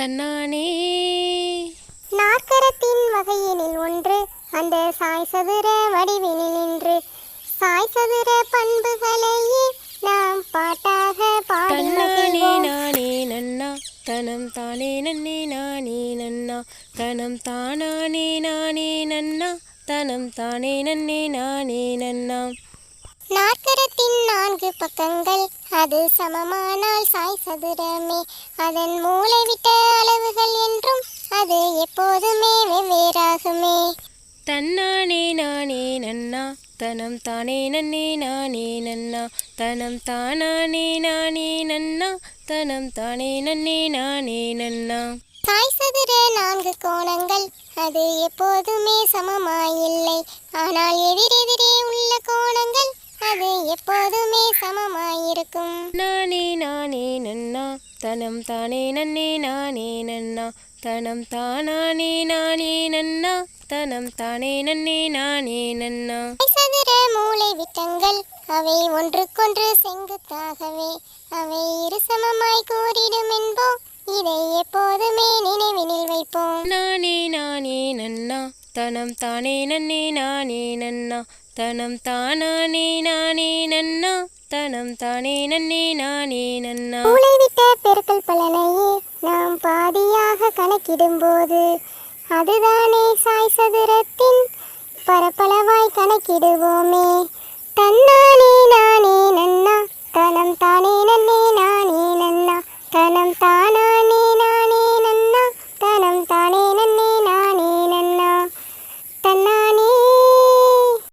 தன்னானே. நாற்கரத்தின் வகையினில் ஒன்று அந்த சாய் சதுர வடிவினில் நின்று சாய் சதுர பண்புகளையே நாம் பாட்டாக பாடி மகிழ்வோம். நானே நன்னா. தனம் தானே நன்னே நானே நன்னா. தனம் தானானே நானே நன்னா. தனம் தானே நன்னே நானே நன்னா. நாற்கரத்தின் நான்கு பக்கங்கள். அது சமமானால் சாய் சதுரமே. அதன் மூளைவிட்ட அளவுகள் என்றும் அது எப்போதுமே வெவ்வேறாகுமே. தன்னானே நானே நன்னா. தனம் தானே நன்னே நானே நன்னா. தனம் தானானே நானே நன்னா. தனம் தானே நன்னே நானே நன்னா. சாய் சதுர நான்கு கோணங்கள். அது எப்போதுமே சமமாயில்லை. ஆனால் எதிரெதிரே எப்போதுமே சமமாயிருக்கும். நானே நானே நன்னா. தனம் தானே நன்னே நானே நன்னா. தனம் தானானே நானே நன்னா. தனம் தானே நன்னே நானே நன்னா. சதுர மூளை விட்டங்கள் அவை ஒன்றுக்கொன்று செங்குத்தாகவே. அவை இரு சமமாய் கூறிடும் என்போம். இதை எப்போதுமே நினைவினில் வைப்போம். நானே நானே நன்னா. தனம் தானே நன்னே நானே நன்னா. தனம் தானானே நானே நன்னா தனம் தானே நன்னே நானே நன்னா. விட்ட பெருக்கல் பலனையே நாம் பாதியாக கணக்கிடும்போது அதுதானே சாய் சதுரத்தின் பரப்பளவாய் கணக்கிடுவோமே. தன்னானே நானே நன்னா தனம் தானே நன்னே நானே நன்னா தனம் தானே